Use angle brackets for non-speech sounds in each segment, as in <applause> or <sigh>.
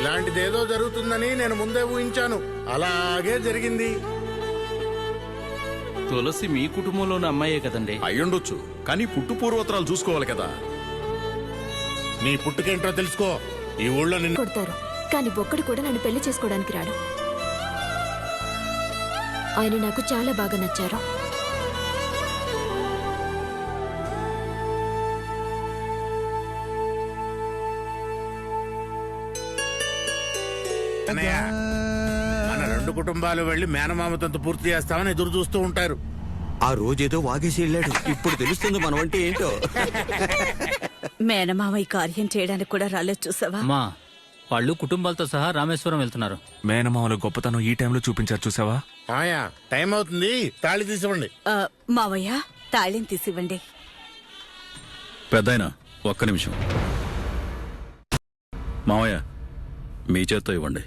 ఇలాంటిదేదో జరుగుతుందని నేను ముందే ఊహించాను. అలాగే జరిగింది. తులసి మీ కుటుంబంలోని అమ్మాయే కదండి? అయ్యుండొచ్చు. కానీ పుట్టు పూర్వోత్తరాలు చూసుకోవాలి కదా. నీ పుట్టుకేంటో తెలుసుకో. ఈ ఊళ్ళో నిన్ను కొడతారు. కానీ ఒక్కడు కూడా నన్ను పెళ్ళి చేసుకోవడానికి రాడు. ఆయన నాకు చాలా బాగా నచ్చారు. అన్నయ్య, మన రెండు కుటుంబాలు వెళ్ళి మేనమామతంత పూర్తి చేస్తామని ఎదురు చూస్తూ ఉంటారు. ఆ రోజేదో వాగేసి వెళ్ళాడు. ఇప్పుడు తెలుస్తుంది మనం అంటే ఏంటో. మేనమామ ఈ కార్యం చేయడానికి కూడా రాలేదు చూసావా? అమ్మా వాళ్ళు కుటుంబాలతో సహా రామేశ్వరం వెళ్తున్నారు. మేనమామల గొప్పతనం ఈ టైంలో చూపించారు చూసావా? మాయా టైం అవుతుంది. తాళి తీసివ్వండి. ఆ, మావయ్య తాళిని తీసివ్వండి. పెద్దాయన ఒక్క నిమిషం. మావయ్య మీ చేత్తో ఇవ్వండి.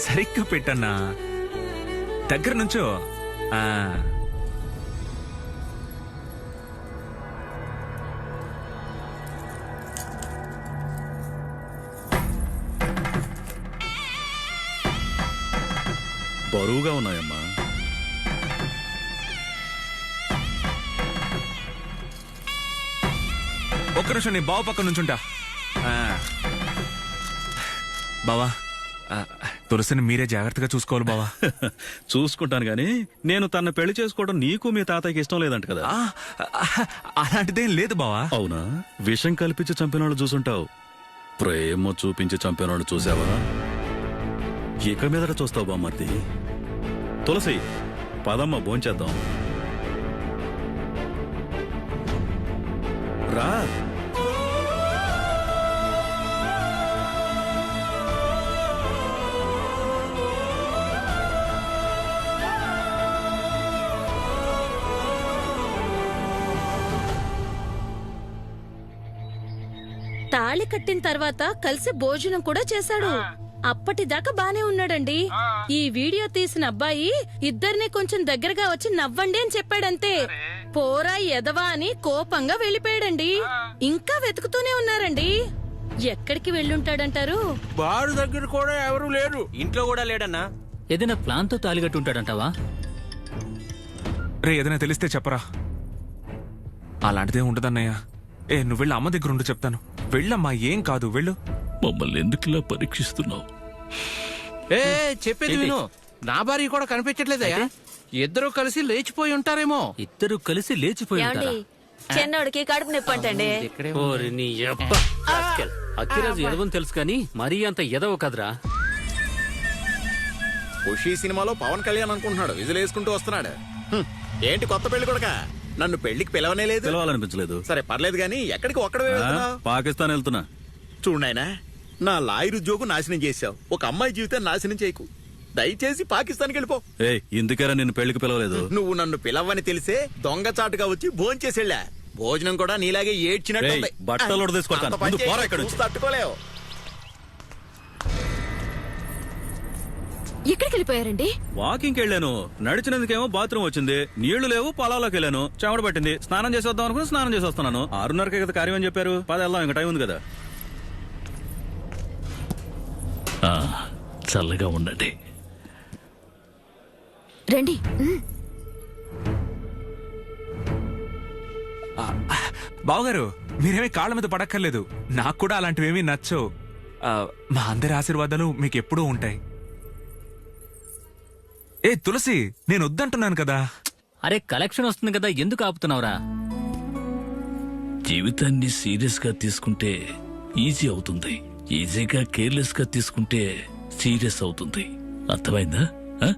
సరిగ్గా పెట్టన్నా. దగ్గర నుంచో. ఆ, బరువుగా ఉన్నాయమ్మా. ఒక్క నిమిషం నీ బావ పక్కన నుంచుంటా. ఆ. బావా. తులసిని మీరే జాగ్రత్తగా చూసుకోవాలి బావా. <laughs> చూసుకుంటాను గాని నేను తన పెళ్ళి చేసుకోవడం నీకు మీ తాతయ్యకి ఇష్టం లేదంట కదా. ఆ, అలాంటిదేం లేదు బావా. అవునా? విషం కల్పించి చంపిన వాళ్ళు చూసుంటావు. ప్రేమ చూపించి చంపిన వాళ్ళు చూసావా? ఇక మీదట చూస్తావు బామ్మర్ది తులసి పదమ్మ భోంచేద్దాం. రా. తాళి కట్టిన తర్వాత కలిసి భోజనం కూడా చేశాడు. అప్పటిదాకా బానే ఉన్నాడండి. ఈ వీడియో తీసిన అబ్బాయి ఇద్దరిని కొంచెం దగ్గరగా వచ్చి నవ్వండి అని చెప్పాడంతే. పోరా ఎదవా అని కోపంగా వెళ్ళిపోయాడండి. ఇంకా వెతుకుతూనే ఉన్నారండి. ఎక్కడికి వెళ్ళుంటాడంటారు? బారు దగ్గర కూడా ఎవరు లేరు. ఇంట్లో కూడా లేడన్నా? ఏదైనా ప్లాన్తో తాలిగట్టు ఉంటాడంటావా? రే ఏదైనా తెలిస్తే చెప్పరా? అలాంటిదే ఉండదన్నయ్య ఏ నువ్వు వెళ్ళి అమ్మ దగ్గర ఉండు చెప్తాను. వెళ్ళమ్మా ఏం కాదు వెళ్ళు. మమ్మల్ని ఎందుకు ఇలా పరీక్షిస్తున్నావు? ఏ చెప్పేది విను. నా భార్య కూడా కనిపించట్లేదయ్యా. ఇద్దరు కలిసి లేచిపోయి ఉంటారేమో. ఇద్దరు కలిసి లేచిపోయి ఏమండి? చిన్నోడికి కడుపు నొప్పి అంటండి. అక్కిరాజు ఎదవని తెలుసు కానీ మరీ అంత ఎదవ కదరా. ఖుషి సినిమాలో పవన్ కళ్యాణ్ అనుకుంటున్నాడు విజులు వేసుకుంటూ వస్తున్నాడు. ఏంటి కొత్త పెళ్ళి కొడక? నన్ను పెళ్ళికి పిలవనే లేదు. పిలవాలనిపించలేదు. సరే పర్లేదు గాని ఎక్కడికి ఒక్కడ పాకిస్తాన్ వెళ్తున్నా. చూడాయనా నా లాయర్ ఉద్యోగం నాశనం చేశావు. ఒక అమ్మాయి జీవితాన్ని నాశనం చేయకు. దయచేసి పాకిస్తాన్కి వెళ్ళిపో. ఏ ఇందుకేరా నిన్ను పెళ్ళికి పిలవలేదు. నువ్వు నన్ను పిలవని తెలిసే దొంగచాటుగా వచ్చి భోంచేసెళ్ళా భోజనం కూడా నీలాగే ఏడ్చినట్టు బట్టలు ఉడదీసుకొడతాను. ఎక్కడికి వెళ్ళిపోయారండి వాకింగ్ వెళ్ళాను నడిచినందుకేమో బాత్రూమ్ వచ్చింది. నీళ్ళు లేవు పొలాల్లోకి వెళ్ళాను చెమట పట్టింది. స్నానం చేసి వద్దాం అనుకుని స్నానం చేసి వస్తున్నాను. ఆరున్నరకే కదా కార్యం అని చెప్పారు. పద వెళ్దాం ఇంకా టైం ఉంది కదా. చల్లగా ఉండండి. రండి. ఉమ్. బావగారు మీరేమీ కాళ్ళ మీద పడక్కర్లేదు. నాకు కూడా అలాంటివేమీ నచ్చవు. ఆ, మా అందరి ఆశీర్వాదాలు మీకు ఎప్పుడూ ఉంటాయి. ఏ తులసి నేను వద్దంటున్నాను కదా. అరే కలెక్షన్ వస్తుంది కదా ఎందుకు ఆపుతున్నావురా? జీవితాన్ని సీరియస్గా తీసుకుంటే ఈజీ అవుతుంది. ఈజీగా కేర్లెస్గా తీసుకుంటే సీరియస్ అవుతుంది. అర్థమైందా? ఆ?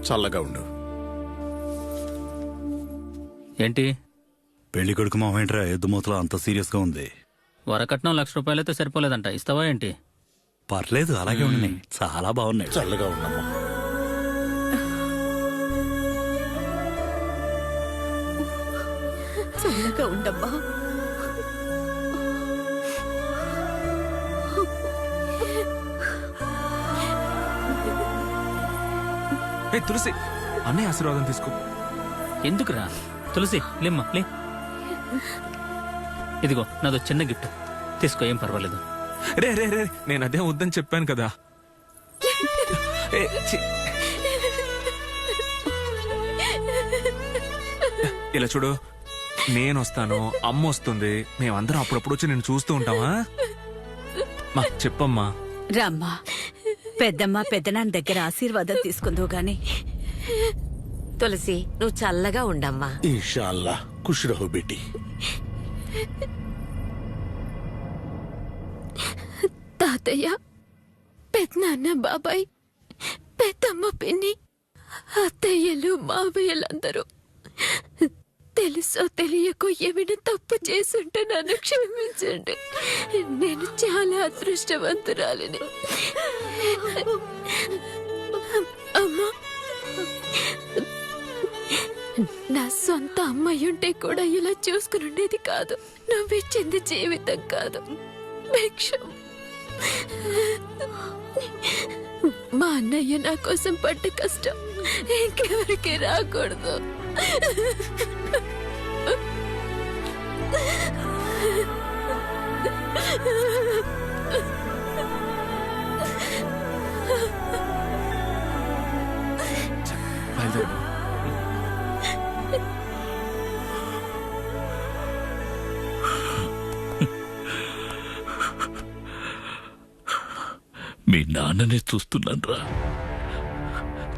చల్లగా ఉండు. ఏంటి? పెళ్ళి కొడుకు మామేంట్రా? ఎద్దుమూతలో అంత సీరియస్గా ఉంది. వరకట్నం లక్ష రూపాయలైతే సరిపోలేదంట. ఇస్తావా ఏంటి? పర్లేదు అలాగే ఉన్నాయి. చాలా బాగున్నాయి. చల్లగా ఉండమ్మా చల్లగా ఉండమ్మా. ఏ తులసి అన్నయ్య ఆశీర్వాదం తీసుకో. ఎందుకురా? తులసి లేమ్మా లే. ఇదిగో నాదో చిన్న గిఫ్ట్. తీసుకో ఏం పర్వాలేదు. రే రే రే నేను అదే వద్దని చెప్పాను కదా. ఏ, ఛీ. <laughs> ఇలా చూడు నేను వస్తాను అమ్మ వస్తుంది మేమందరం అప్పుడప్పుడు వచ్చి నేను చూస్తూ ఉంటామా? మా చెప్పమ్మా. రామ్మా పెద్దమ్మ పెద్దనాన్న దగ్గర ఆశీర్వాదం తీసుకుందో గాని. తులసి నువ్వు చల్లగా ఉండమ్మా. ఇన్షాల్లా ఖుష్ రహో బేటీ తాతయ్య పెద్దనాన్న బాబాయ్ పెద్దమ్మ పిన్ని అత్తయ్యలు మావయ్యలందరూ. తెలుసో తెలియకో ఏమైనా తప్పు చేసుంటే నన్ను క్షమించండి. నేను చాలా అదృష్టవంతురాలిని. అమ్మా నా సొంత అమ్మాయి ఉంటే కూడా ఇలా చూసుకుని ఉండేది కాదు. నవ్విచ్చింది జీవితం కాదు. భిక్షం. మా అన్నయ్య నా కోసం పడ్డ కష్టం ఇంకెవరికి రాకూడదు. మీ నాన్ననే చూస్తున్నాన్రా.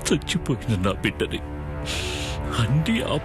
చచ్చిపోయిన నా బిడ్డని. అన్ని ఆ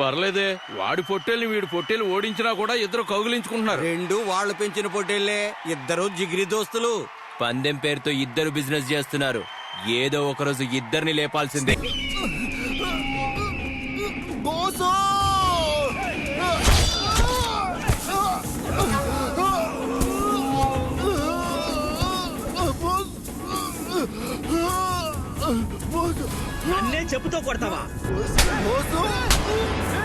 పర్లేదే వాడి పొట్టేల్ని వీడి పొట్టేలు ఓడించినా కూడా ఇద్దరు కౌగిలించుకుంటున్నారు. రెండు వాళ్ళు పెంచిన పొట్టేళ్ళే ఇద్దరు జిగిరి దోస్తులు. పందెం పేరుతో ఇద్దరు బిజినెస్ చేస్తున్నారు. ఏదో ఒక రోజు ఇద్దరిని లేపాల్సిందే. నన్నే చెప్పుతో కొడతావా? ధర్మా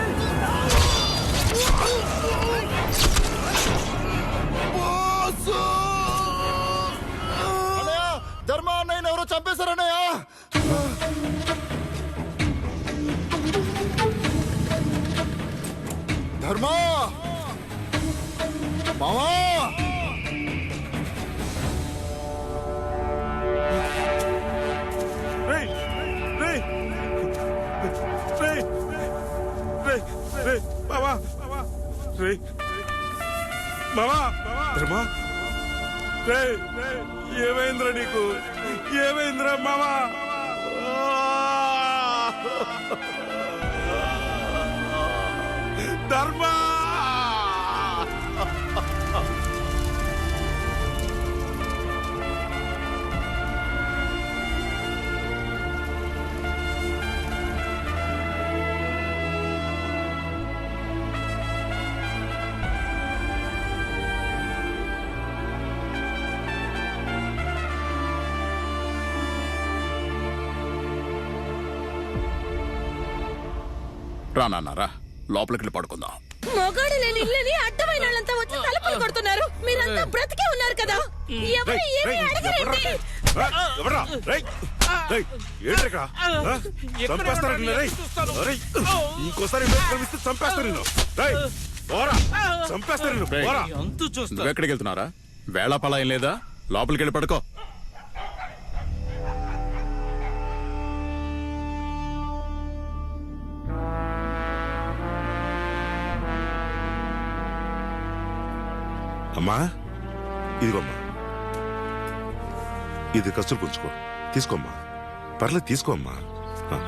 ఏమైందిరా నీకు? ఏమైందిరా మామా? ధర్మా! రా నాన్న రా లోపలికి వెళ్ళి పడుకుందాం. మొగాడు లేని ఇల్లని అడ్డమైన వాళ్ళంతా వచ్చి తలుపులు కొడుతున్నారు. మీరంతా బ్రతికే ఉన్నారు కదా. ఎవరు ఏమీ ఇంకోసారి చంపేస్తారు చంపేస్తారు నువ్వు ఎక్కడికి వెళ్తున్నారా వేళ పలా ఏం లేదా? లోపలికి వెళ్ళి పడుకో. అమ్మా ఇదిగోమ్మా. ఇది కసులు పుంచుకో తీసుకోమ్మా. పర్లేదు తీసుకోమ్మా. ఆ.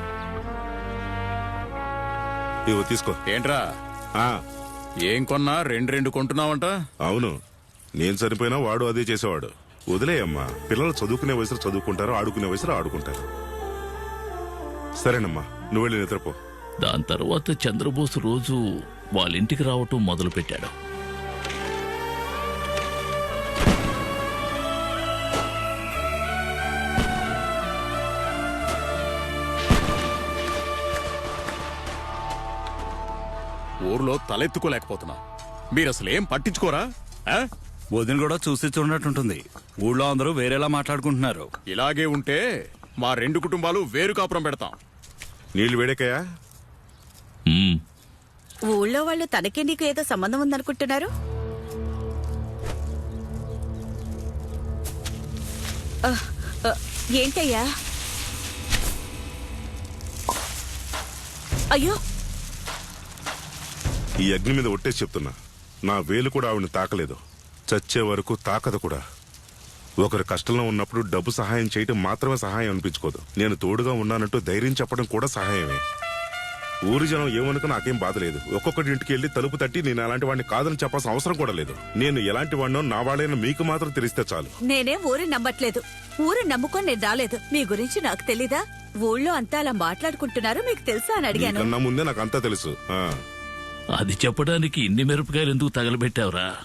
ఇదిగో తీసుకో. ఏంట్రా? ఆ, ఏం కొన్నా? రెండు రెండు కొంటున్నావంట? అవును. నేను చనిపోయినా వాడు అదే చేసేవాడు. వదిలేయమ్మా. పిల్లలు చదువుకునే వయసులో చదువుకుంటారు ఆడుకునే వయసులో ఆడుకుంటారు. సరేనమ్మా నువ్వు వెళ్ళి నిద్రపో. దాని తర్వాత చంద్రబోస్ రోజు వాళ్ళ ఇంటికి రావటం మొదలు ఊర్లో తలెత్తుకోలేకపోతున్నా. మీరు అసలు ఏం పట్టించుకోరా? ఆ? వదిన కూడా చూసి చూడనట్టుంటుంది. ఊళ్ళో అందరూ వేరేలా మాట్లాడుకుంటున్నారు. ఇలాగే ఉంటే మా రెండు కుటుంబాలు వేరు కాపురం పెడతాం. నీళ్ళు వేడెక్కయా. ఊళ్ళో వాళ్ళు తనకి నీకు ఏదో సంబంధం ఉందనుకుంటున్నారు? ఆ, ఆ, ఏంటయ్యా? అయ్యో! ఈ అగ్ని మీద ఒట్టేసి చెప్తున్నా. నా వేలు కూడా ఆవిడని తాకలేదు. చచ్చే వరకు తాకదు కూడా. ఒకరు కష్టంలో ఉన్నప్పుడు డబ్బు సహాయం చేయటం మాత్రమే సహాయం అనిపించుకోదు. నేను తోడుగా ఉన్నానంటూ ధైర్యం చెప్పడం కూడా సహాయమే. ఊరి జనం ఏమనుకో నాకేం బాధ లేదు. ఒక్కొక్కటి ఇంటికి వెళ్ళి తలుపు తట్టి నేను అలాంటి వాడిని కాదని చెప్పాల్సిన అవసరం కూడా లేదు. నేను ఎలాంటి వాడినో నా వాళ్ళైనా మీకు మాత్రం తెలిస్తే చాలు. నేనే ఊరు నమ్మట్లేదు. ఊరు నమ్ముకొని నేను రాలేదు. మీ గురించి నాకు తెలీదా? ఊళ్ళో అంతా అలా మాట్లాడుకుంటున్నారు మీకు తెలుసా అని అడిగాను. ముందే నాకు అంతా తెలుసు. అది చెప్పడానికి ఇన్ని మిరపకాయలు ఎందుకు తగలబెట్టావురా?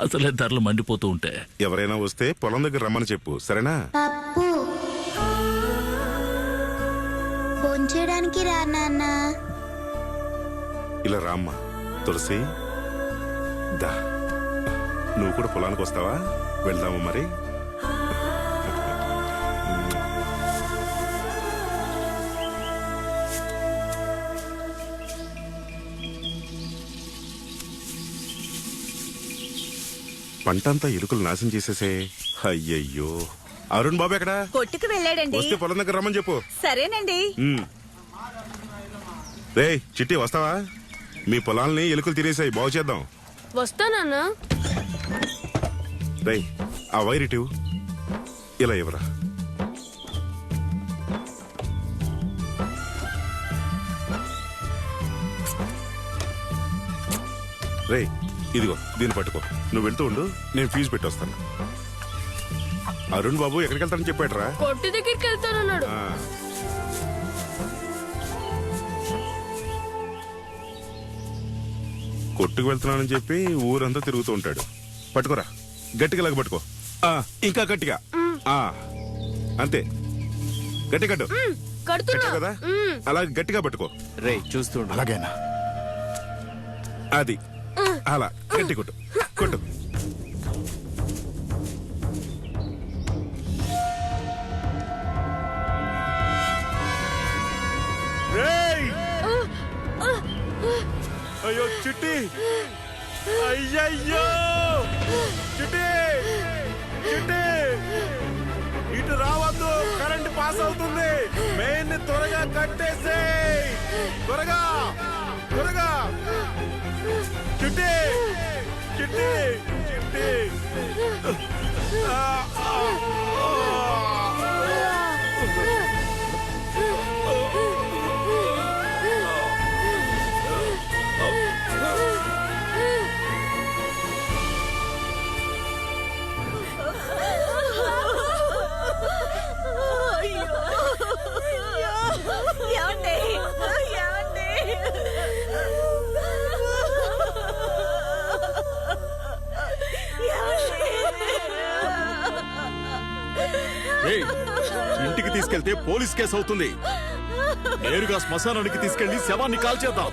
అసలే ధరలు మండిపోతూ ఉంటే. ఎవరైనా వస్తే పొలం దగ్గర రమ్మని చెప్పు సరేనా? పప్పు భోంచేయడానికి రా నాన్న. ఇలా రామ్మా తులసి దా. నువ్వు కూడా పొలానికి వస్తావా? వెళ్దాము మరి? పంటంతా ఎలుకలు నాశనం చేసేసే. అయ్యయ్యో. అరుణ్ బాబు ఎక్కడా? కొట్టుకు వెళ్ళాడండి. వస్తే పొలం దగ్గర రమ్మని చెప్పు. సరేనండి. రేయ్ చిట్టి వస్తావా? మీ పొలాల్ని ఎలుకలు తినేసాయి. బాగు చేద్దాం. వస్తానన్నా. రేయ్ ఆ వైర్ ఇటు. ఇలా ఇవ్వరా. రేయ్ ఇదిగో దీన్ని పట్టుకో. నువ్వు వెళ్తూ ఉండు నేను ఫీజు పెట్టి వస్తాను అరుణ్ బాబు ఎక్కడికి వెళ్తానని చెప్పాడరా. కొట్టు దగ్గరికి వెళ్తానన్నాడు. కొట్టుకు వెళ్తున్నానని చెప్పి ఊరంతా తిరుగుతూ ఉంటాడు. పట్టుకోరా గట్టిగా లాగా పట్టుకో. ఆ, ఇంకా గట్టిగా. ఆ, అంతే. గట్టి కట్టు. కదా? అలా గట్టిగా పట్టుకో. రే చూస్తూ అలాగేనా? అది. అలా గట్టి కొట్టు కొట్టు. రేయ్! అయ్యో చిట్టి! అయ్యయ్యో! చిట్టి! చిట్టి! ఇటు రావద్దు కరెంట్ పాస్ అవుతుంది. మెయిన్ త్వరగా కట్టేసే త్వరగా త్వరగా. చిట్టి! చిట్టి! చిట్టి! పోలీస్ కేసు అవుతుంది. నేరుగా శ్మశానానికి తీసుకెళ్ళి శవాన్ని కాల్చేద్దాం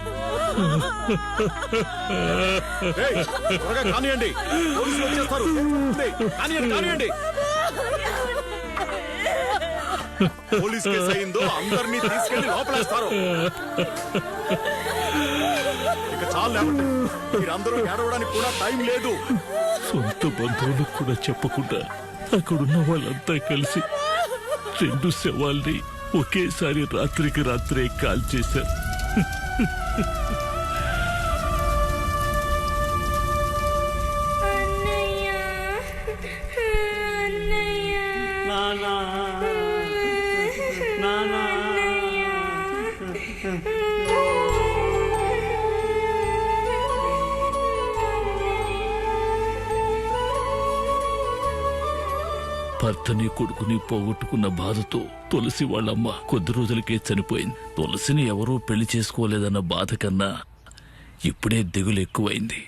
కానివ్వండి పోలీసులు వచ్చేస్తారు. కానివ్వండి కానివ్వండి పోలీస్ కేసు అయిందో అందరినీ తీసుకెళ్ళి లోపలేస్తారు. ఇక చాలు లేవండి. మీరందరూ ఏడవడానికి కూడా టైం లేదు. సొంత బంధువులకు కూడా చెప్పకుండా అక్కడున్న వాళ్ళంతా కలిసి రెండు శవాల్ని ఒకేసారి రాత్రికి రాత్రే కాల్చేశారు. భర్తని కొడుకుని పోగొట్టుకున్న బాధతో తులసి వాళ్ళమ్మ కొద్ది రోజులకే చనిపోయింది. తులసిని ఎవరూ పెళ్ళి చేసుకోలేదన్న బాధ కన్నా ఇప్పుడే దిగులు ఎక్కువైంది.